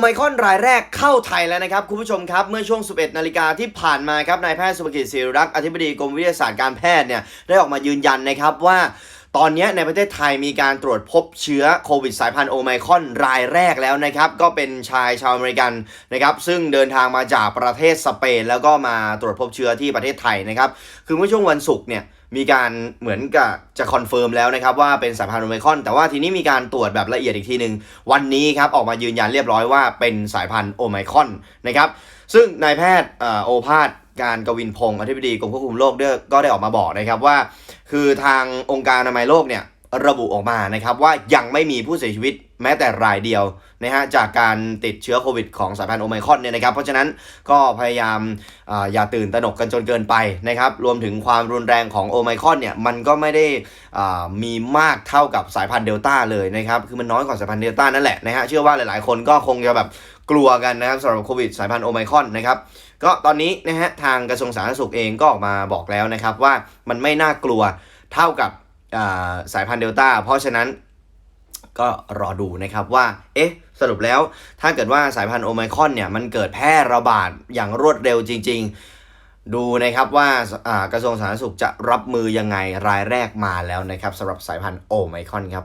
ไมคอนรายแรกเข้าไทยแล้วนะครับ คุณผู้ชมครับ เมื่อช่วง 11 นาฬิกาที่ผ่านมาครับนายแพทย์สุภกิจศิริรักษ์อธิบดีกรมวิทยาศาสตร์การแพทย์เนี่ยได้ออกมายืนยันนะครับว่า ตอนนี้ในประเทศไทยมีการตรวจพบเชื้อโควิดสายพันธุ์โอไมครอนรายแรกแล้วนะครับ ก็เป็นชายชาวอเมริกันนะครับซึ่งเดินทางมาจากประเทศสเปน แล้วก็มาตรวจพบเชื้อที่ประเทศไทยนะครับ คือเมื่อช่วงวันศุกร์เนี่ยมีการเหมือนกับจะคอนเฟิร์มแล้วนะครับว่าเป็นสายพันธุ์โอไมครอน แต่ว่าทีนี้มีการตรวจแบบละเอียดอีกทีหนึ่งวันนี้ครับออกมายืนยันเรียบร้อยว่าเป็นสายพันธุ์โอไมครอนนะครับซึ่งนายแพทย์อโอภาสการกวินพงศ์อธิบดีกรมควบคุมโรคก็ได้ออกมาบอกนะครับว่า คือทางองค์การอนามัยโลกเนี่ยระบุออกมานะครับว่ายังไม่มีผู้เสียชีวิตแม้แต่รายเดียวนะฮะจากการติดเชื้อโควิดของสายพันธุ์โอไมครอนเนี่ยนะครับเพราะฉะนั้นก็พยายามออย่าตื่นตระหนกกันจนเกินไปนะครับรวมถึงความรุนแรงของโอไมครอนเนี่ยมันก็ไม่ได้มีมากเท่ากับสายพันธุ์เดลต้าเลยนะครับคือมันน้อยกว่าสายพันธุ์เดลต้านั่นแหละนะฮะเชื่อว่าหลายๆ คนก็คงจะแบบ กลัวกันนะครับสำหรับโควิดสายพันธุ์โอไมครอนนะครับก็ตอนนี้นะฮะทางกระทรวงสาธารณสุขเองก็ออกมาบอกแล้วนะครับว่ามันไม่น่ากลัวเท่ากับสายพันธุ์เดลต้าเพราะฉะนั้นก็รอดูนะครับว่า เอ๊ะ สรุปแล้วถ้าเกิดว่าสายพันธุ์โอไมครอนเนี่ย มันเกิดแพร่ระบาดอย่างรวดเร็วจริง ๆ ดูนะครับว่าอ่ากระทรวงสาธารณสุขจะรับมือยังไงรายแรกมาแล้วนะครับสำหรับสายพันธุ์โอไมครอนครับ